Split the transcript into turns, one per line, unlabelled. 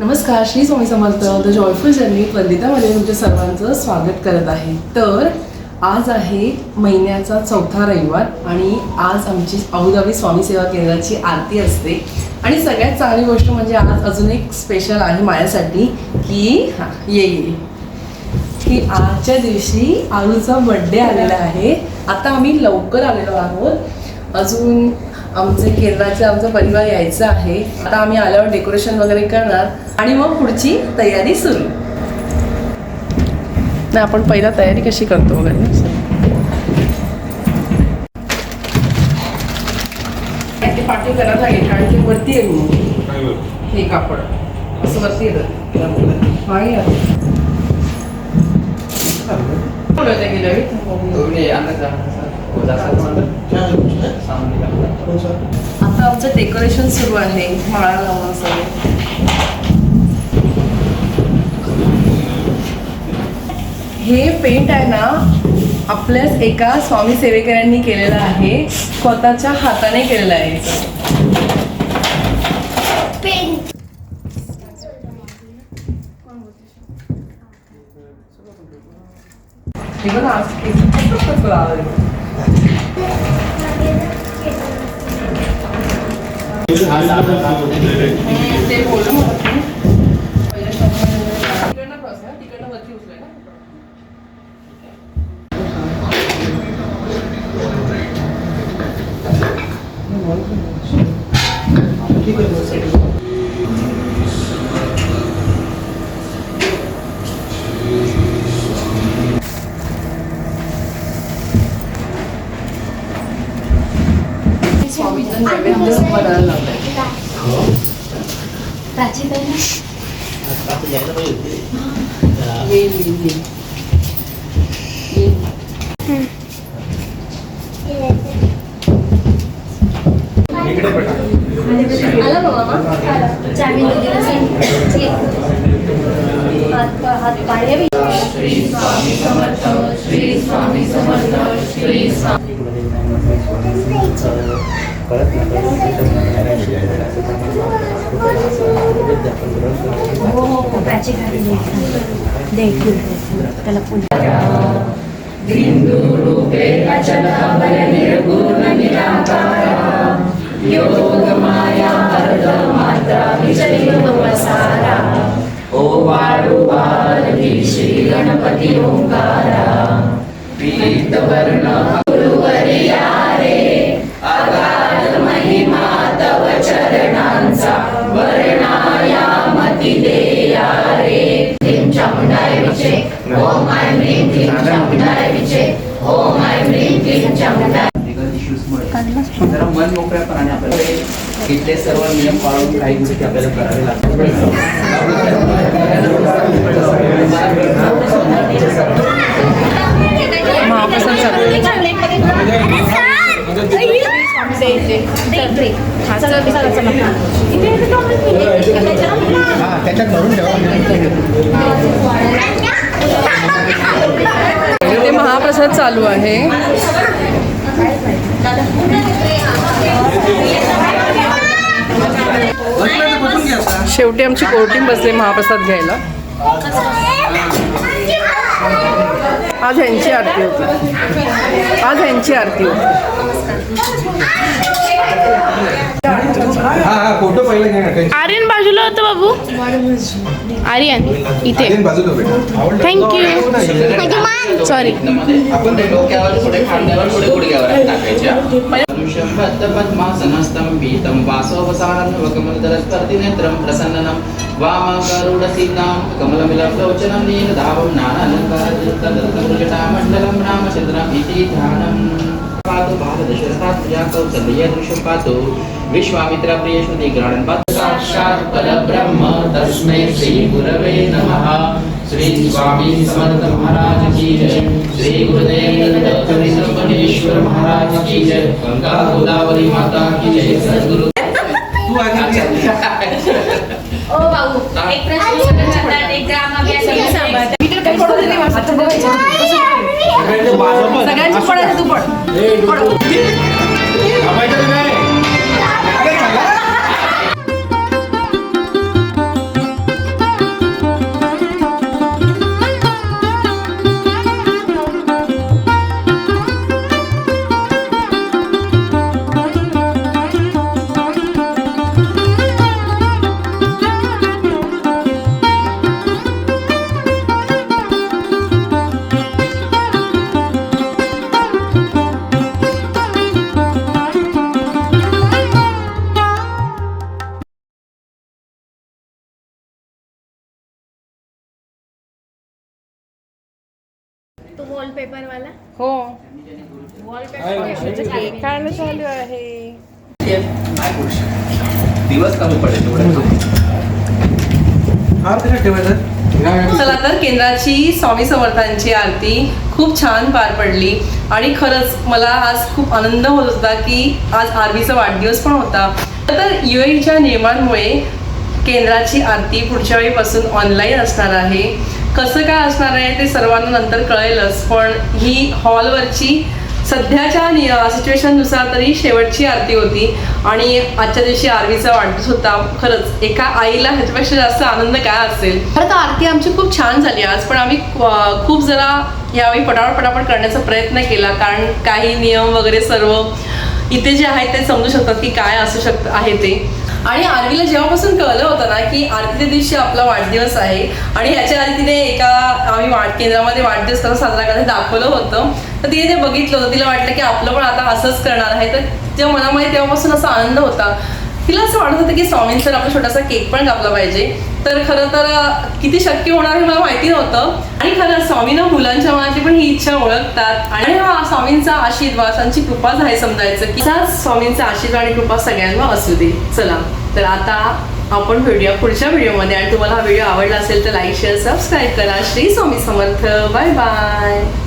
नमस्कार Shri Swami Samarth the joyful journey वंदितामध्ये तुमच्या सर्वांचं स्वागत करत आहे तर आज आहे महिन्याचा चौथा रविवार आणि आज आमची अहुदावी स्वामी सेवा केंद्राची आरती असते आणि सगळ्यात चांगली गोष्ट म्हणजे आज अजून एक स्पेशल आहे माझ्यासाठी की हां ये की आजच्या दिवशी आळूचा बड्डे आलेला आहे आता आम्ही लवकर आलेलो आहोत अजून आमचे केंद्राचा आमचा परिवार यायचा आहे आता आम्ही आल्यावर डेकोरेशन वगैरे करणार आणि मग पुढची तयारी सुरू नाही आपण पहिला तयारी कशी करतो वगैरे पाठी करा लागेल कारण की वरती आहे हे कापड असं वरती येतं बोलवता गेलं तुम्ही आता जा आता आमचं डेकोरेशन सुरू आहे माळा लावून हे पेंट आहे ना आपल्याच एका स्वामी सेवेकरांनी केलेलं आहे स्वतःच्या हाताने केलेलं आहे paint Even ask his flower. ते बोलू तिकडनं क्रॉस आहे तिकडनं वरती उचलाय ना ठीक आहे स्वामींना हो.
श्री स्वामी समर्थ श्री स्वामी समर्थ परत बिंदु रूपे अचल बल निर्गुण निराकारा योग माया अरद मात्रा विजय उपसारा ओ वाडु भारती श्री गणपति ओंकारा पीत वर्ण गुरुवरिया तिथले सर्व नियम
महाप्रसाद चालू आहे शेवटी आमची कोर्टिंग बसले महाप्रसाद घ्यायला आज ह्यांची आरती होती आज ह्यांची आरती होती आर्यन बाजूला होतं बाबू आर्यन इथे थँक्यू सॉरी
पुरुषं पद्मपद्मासनस्तम्भीतं वासोपसारन्वकमलदलस्पर्धिनेत्रं प्रसन्ननं वामाकरुडसीतां कमलमिललोचनं नीन धावं नानानन्दारजटामण्डलं रामचन्द्रम् इति ध्यानम् पातु भारतशरथात्मजा कौसल्यदृशं पातु विश्वामित्रप्रियेषु निग्राणन् पातु साक्षात् परब्रह्म तस्मै श्रीगुरवे नमः श्री स्वामी समर्थ महाराज की जय श्री गुरुदेव दत्त ज्ञानेश्वर महाराज की जय गंगा गोदावरी माता की जय सदगुरु तू आ आगे
ओ बाबू एक प्रश्न करतात एक ग्राम अभ्यास सांभाळतात मी तर काही पडू देते माझं सगळ्यांचे पडायचं तू पड वॉलपेपर हो. चला तर केंद्राची स्वामी समर्थांची आरती खूप छान पार पडली आणि खरंच मला आज खूप आनंद होत होता की आज आरबीचा वाढदिवस पण होता तर e यू नियमांमुळे केंद्राची आरती पुढच्या वेळीपासून ऑनलाईन असणार आहे कसं काय असणार आहे ते सर्वांना नंतर कळेलच पण ही हॉलवरची सध्याच्या सिच्युएशननुसार तरी शेवटची आरती होती आणि आजच्या दिवशी आरवीचा वाटत होता खरंच एका आईला ह्याच्यापेक्षा जास्त आनंद काय असेल खरं तर आरती आमची खूप छान झाली आज पण आम्ही खूप जरा यावेळी पटापट पटापट करण्याचा प्रयत्न केला कारण काही नियम वगैरे सर्व इथे जे आहे ते समजू शकतात की काय असू शकत आहे ते आणि आरवीला जेव्हापासून कळलं होतं ना की आरतीच्या दिवशी आपला वाढदिवस आहे आणि ह्याच्या आधी तिने एका आम्ही वाढ केंद्रामध्ये वाढदिवस कसा साजरा करायला दाखवलं होतं तर तिने ते बघितलं होतं तिला वाटलं की आपलं पण आता असंच करणार आहे तर तिच्या मनामध्ये तेव्हापासून असा आनंद होता तिला असं वाटत होतं की स्वामींसर आपला छोटासा केक पण कापला पाहिजे तर खरं तर किती शक्य होणार हे मला माहिती नव्हतं आणि खरं स्वामीनं मुलांच्या मनाची पण ही इच्छा ओळखतात आणि हा स्वामींचा आशीर्वाद त्यांची कृपा आहे समजायचं की स्वामींचा आशीर्वाद आणि कृपा सगळ्यांना असू दे चला तर आता आपण व्हिडिओ पुढच्या व्हिडिओमध्ये आणि तुम्हाला हा व्हिडिओ आवडला असेल तर लाईक शेअर सबस्क्राईब करा श्री स्वामी समर्थ बाय बाय